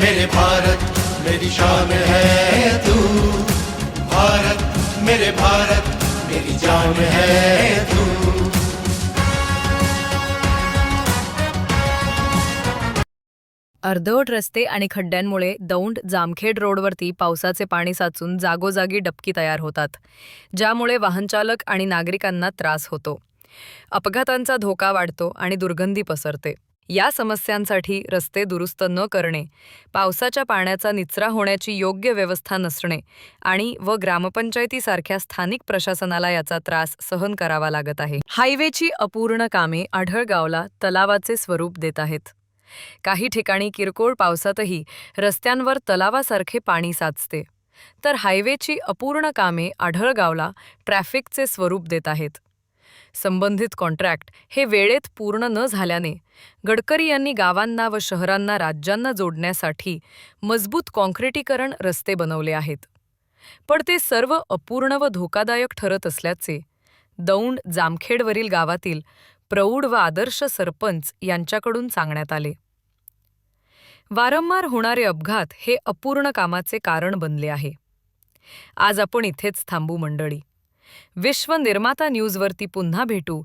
मेरे भारत मेरी शान है तू। भारत मेरे भारत मेरी जान है तू। अर्धवट रस्ते आणि खड्ड्यांमुळे दौंड जामखेड रोडवरती पावसाचे पाणी साचून जागोजागी डबकी तयार होतात ज्यामुळे वाहनचालक आणि नागरिकांना त्रास होतो. अपघातांचा धोका वाढतो आणि दुर्गंधी पसरते. या समस्यांसाठी रस्ते दुरुस्त न करणे पावसाच्या पाण्याचा निचरा होण्याची योग्य व्यवस्था नसणे आणि व ग्रामपंचायतीसारख्या स्थानिक प्रशासनाला याचा त्रास सहन करावा लागत आहे. हायवेची अपूर्ण कामे आढळगावला तलावाचे स्वरूप देत आहेत. काही ठिकाणी किरकोळ पावसातही रस्त्यांवर तलावासारखे पाणी साचते. तर हायवेची अपूर्ण कामे आढळगावला ट्रॅफिकचे स्वरूप देत आहेत. संबंधित कॉन्ट्रॅक्ट हे वेळेत पूर्ण न झाल्याने गडकरी यांनी गावांना व शहरांना राज्यांना जोडण्यासाठी मजबूत कॉन्क्रिटीकरण रस्ते बनवले आहेत. पण ते सर्व अपूर्ण व धोकादायक ठरत असल्याचे दौंड जामखेडवरील गावातील प्रौढ व आदर्श सरपंच यांच्याकडून सांगण्यात आले. वारंवार होणारे अपघात हे अपूर्ण कामाचे कारण बनले आहे. आज आपण इथेच थांबू मंडळी. विश्व निर्माता न्यूजवरती पुन्हा भेटू.